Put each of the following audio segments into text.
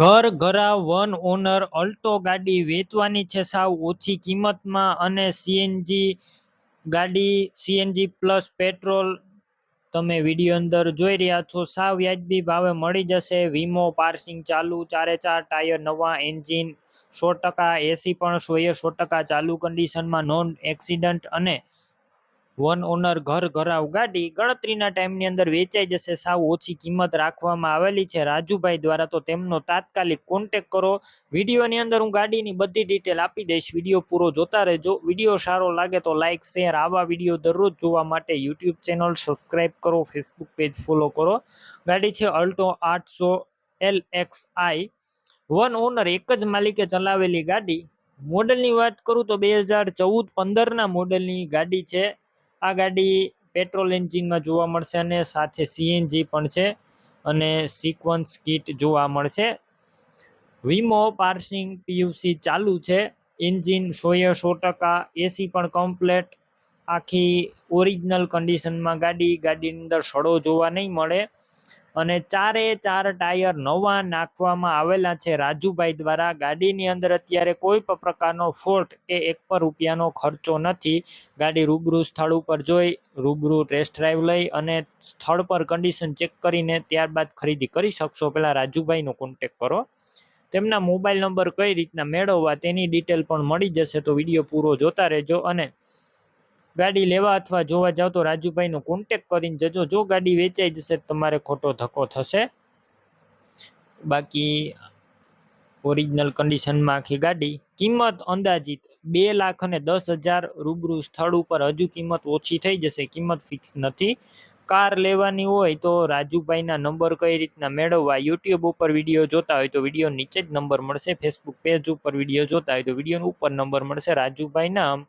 ઘર ઘરા one honour Alto ગાડી વેચવાની છે સાવ ઓછી કિંમતમાં અને સીએનજી ગાડી, સીએનજી પ્લસ પેટ્રોલ તમે વીડિયો અંદર જોઈ રહ્યા છો, સાવ વ્યાજબી ભાવે મળી જશે. વીમો, પાર્સિંગ ચાલુ, ચારે ચાર ટાયર નવા, એન્જિન સો ટકા, એસી પણ સોએ સો ટકા ચાલુ કન્ડિશનમાં નોન એક્સિડન્ટ અને વન ઓનર ઘર ઘરાવ ગાડી ગણતરીના ટાઈમની અંદર વેચાઈ જશે. સાવ ઓછી કિંમત રાખવામાં આવેલી છે. રાજુભાઈ દ્વારા તો તેમનો તાત્કાલિક કોન્ટેક કરો. વિડીયોની અંદર હું ગાડીની બધી ડિટેલ આપી દઈશ. વીડિયો પૂરો જોતા રહેજો. વીડિયો સારો લાગે તો લાઇક શેર આવા વીડિયો દરરોજ જોવા માટે યુટ્યુબ ચેનલ સબસ્ક્રાઈબ કરો. ફેસબુક પેજ ફોલો કરો. ગાડી છે અલ્ટો આઠસો L X I. One owner એક જ માલિકે ચલાવેલી ગાડી. મોડલની વાત કરું તો બે હજાર ચૌદ પંદરના મોડલની ગાડી છે. આ ગાડી પેટ્રોલ એન્જિનમાં જોવા મળશે અને સાથે સીએનજી પણ છે અને સિક્વન્સ કિટ જોવા મળશે. વીમો, પાર્સિંગ, પીયુસી ચાલુ છે. એન્જિન સોએ સો ટકા, એસી પણ કમ્પ્લેટ. આખી ઓરિજિનલ કન્ડિશનમાં ગાડી, ગાડીની અંદર સડો જોવા નહીં મળે. અને ચારે ચાર ટાયર નવા નાખવામાં આવેલા છે. રાજુભાઈ દ્વારા ગાડીની અંદર અત્યારે કોઈ પણ પ્રકારનો ફોલ્ટ કે એક પર રૂપિયાનો ખર્ચો નથી. ગાડી રૂબરૂ સ્થળ ઉપર જોઈ, રૂબરૂ ટેસ્ટ ડ્રાઈવ લઈ અને સ્થળ પર કન્ડિશન ચેક કરીને ત્યારબાદ ખરીદી કરી શકશો. પહેલાં રાજુભાઈનો કોન્ટેક કરો. તેમના મોબાઈલ નંબર કઈ રીતના મેળવવા તેની ડિટેલ પણ મળી જશે તો વીડિયો પૂરો જોતા રહેજો અને ગાડી લેવા અથવા જોવા જાવ તો રાજુભાઈનો કોન્ટેક કરીને જજો. જો ગાડી વેચાઈ જશે તમારે ખોટો ધક્કો થશે. બાકી ઓરિજિનલ કન્ડિશનમાં આખી ગાડી. કિંમત અંદાજિત બે લાખ અને દસ હજાર રૂબરૂ સ્થળ ઉપર હજુ કિંમત ઓછી થઈ જશે. કિંમત ફિક્સ નથી. કાર લેવાની હોય તો રાજુભાઈના નંબર કઈ રીતના મેળવવા યુટ્યુબ ઉપર વીડિયો જોતા હોય તો વીડિયો નીચે જ નંબર મળશે. ફેસબુક પેજ ઉપર વીડિયો જોતા હોય તો વીડિયો ઉપર નંબર મળશે. રાજુભાઈ નામ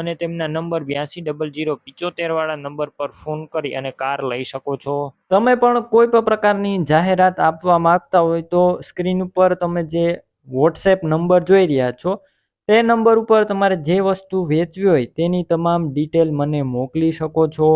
અને તેમના નંબર બ્યાસી ડબલ જીરો પિચોતેર વાળા નંબર પર ફોન કરી અને કાર લઈ શકો છો. તમે પણ કોઈ પણ પ્રકારની જાહેરાત આપવા માંગતા હોય તો સ્ક્રીન ઉપર તમે જે વોટ્સએપ નંબર જોઈ રહ્યા છો, તે નંબર ઉપર તમારે જે વસ્તુ વેચવી હોય તેની તમામ ડિટેલ મને મોકલી શકો છો.